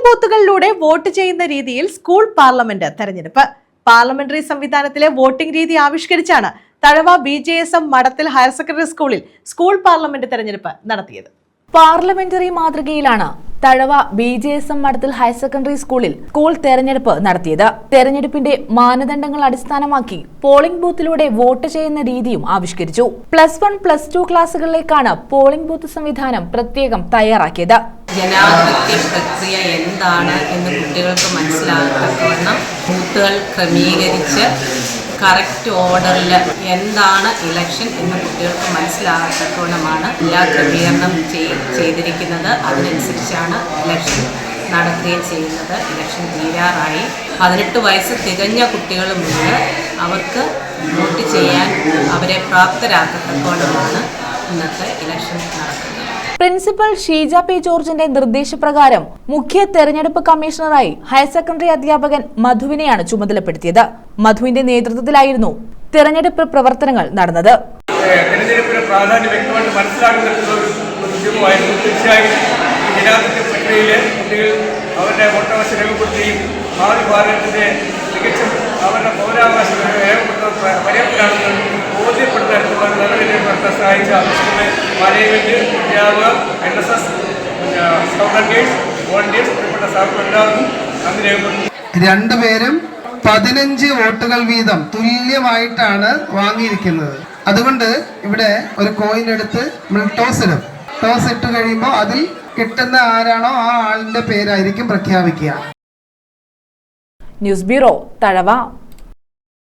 Polling ബൂത്തുകളിലൂടെ vote ചെയ്യുന്ന രീതിയിൽ school parliament തെരഞ്ഞെടുപ്പ്. പാർലമെന്ററി സംവിധാനത്തിലെ വോട്ടിംഗ് രീതി ആവിഷ്കരിച്ചാണ് Thazhava B J S M Madathil higher secondary സ്കൂളിൽ സ്കൂൾ പാർലമെന്റ് തെരഞ്ഞെടുപ്പ് നടത്തിയത്. Parliamentary മാതൃകയിലാണ് Thazhava B J S M Madathil higher secondary സ്കൂളിൽ സ്കൂൾ തെരഞ്ഞെടുപ്പ് നടത്തിയത്. തെരഞ്ഞെടുപ്പിന്റെ മാനദണ്ഡങ്ങൾ അടിസ്ഥാനമാക്കി പോളിംഗ് ബൂത്തിലൂടെ വോട്ട് ചെയ്യുന്ന രീതിയും ആവിഷ്കരിച്ചു. പ്ലസ് വൺ പ്ലസ് ടു ക്ലാസുകളിലേക്കാണ് പോളിംഗ് ബൂത്ത് സംവിധാനം പ്രത്യേകം തയ്യാറാക്കിയത്. ജനാധിപത്യ പ്രക്രിയ എന്താണ് എന്ന് കുട്ടികൾക്ക് മനസ്സിലാക്കുന്ന ബൂത്തുകൾ ക്രമീകരിച്ച് കറക്റ്റ് ഓർഡറിൽ എന്താണ് ഇലക്ഷൻ എന്ന് കുട്ടികൾക്ക് മനസ്സിലാകത്തക്കവണ്ണമാണ് എല്ലാ ക്രമീകരണം ചെയ്- ചെയ്തിരിക്കുന്നത്. അതിനനുസരിച്ചാണ് ഇലക്ഷൻ നടക്കുകയും ചെയ്യുന്നത്. ഇലക്ഷൻ തീരാറായി. പതിനെട്ട് വയസ്സ് തികഞ്ഞ കുട്ടികളുമുണ്ട് അവർക്ക് വോട്ട് ചെയ്യാൻ അവരെ പ്രാപ്തരാക്കത്തക്കവണ്ണമാണ് ഇന്നത്തെ ഇലക്ഷൻ നടക്കുന്നത് പ്രിൻസിപ്പൽ ഷീജ പി ജോർജിന്റെ നിർദ്ദേശപ്രകാരം മുഖ്യ തെരഞ്ഞെടുപ്പ് കമ്മീഷണറായി ഹയർ സെക്കൻഡറി അധ്യാപകൻ മധുവിനെയാണ് ചുമതലപ്പെടുത്തിയത്. മധുവിന്റെ നേതൃത്വത്തിലായിരുന്നു തെരഞ്ഞെടുപ്പ് പ്രവർത്തനങ്ങൾ നടന്നത്. പ്രാധാന്യം വ്യക്തമായിട്ട് ഒരു ഒരു ഉദ്യമമായിരുന്നു. തീർച്ചയായും ഈ ജനാധിപത്യ പ്രക്രിയയിൽ കുട്ടികൾ അവരുടെ വോട്ടവകാശം രേഖപ്പെടുത്തുകയും ഭാവി ഭാരതത്തിന്റെ തികച്ചും അവരുടെ പൗരാവകാശം രേഖപ്പെടുത്തുന്ന പര്യാപ്തരാണെന്ന് മാനേജ്മെന്റ് അധ്യാപകർ N S S scout guides volunteers ഉൾപ്പെട്ട സ്റ്റാഫ് എല്ലാവർക്കും നന്ദി രേഖപ്പെടുത്തുന്നു. രണ്ടുപേരും പതിനഞ്ച് വോട്ടുകൾ വീതം തുല്യമായിട്ടാണ് വാങ്ങിയിരിക്കുന്നത്. അതുകൊണ്ട് ഇവിടെ ഒരു കോയിൻ എടുത്ത് നമ്മൾ ടോസ് ഇടും. ടോസ് ഇട്ട് കഴിയുമ്പോൾ അതിൽ കിട്ടുന്ന ആരാണോ ആ ആളിന്റെ പേരായിരിക്കും പ്രഖ്യാപിക്കുക. News bureau Thazhava.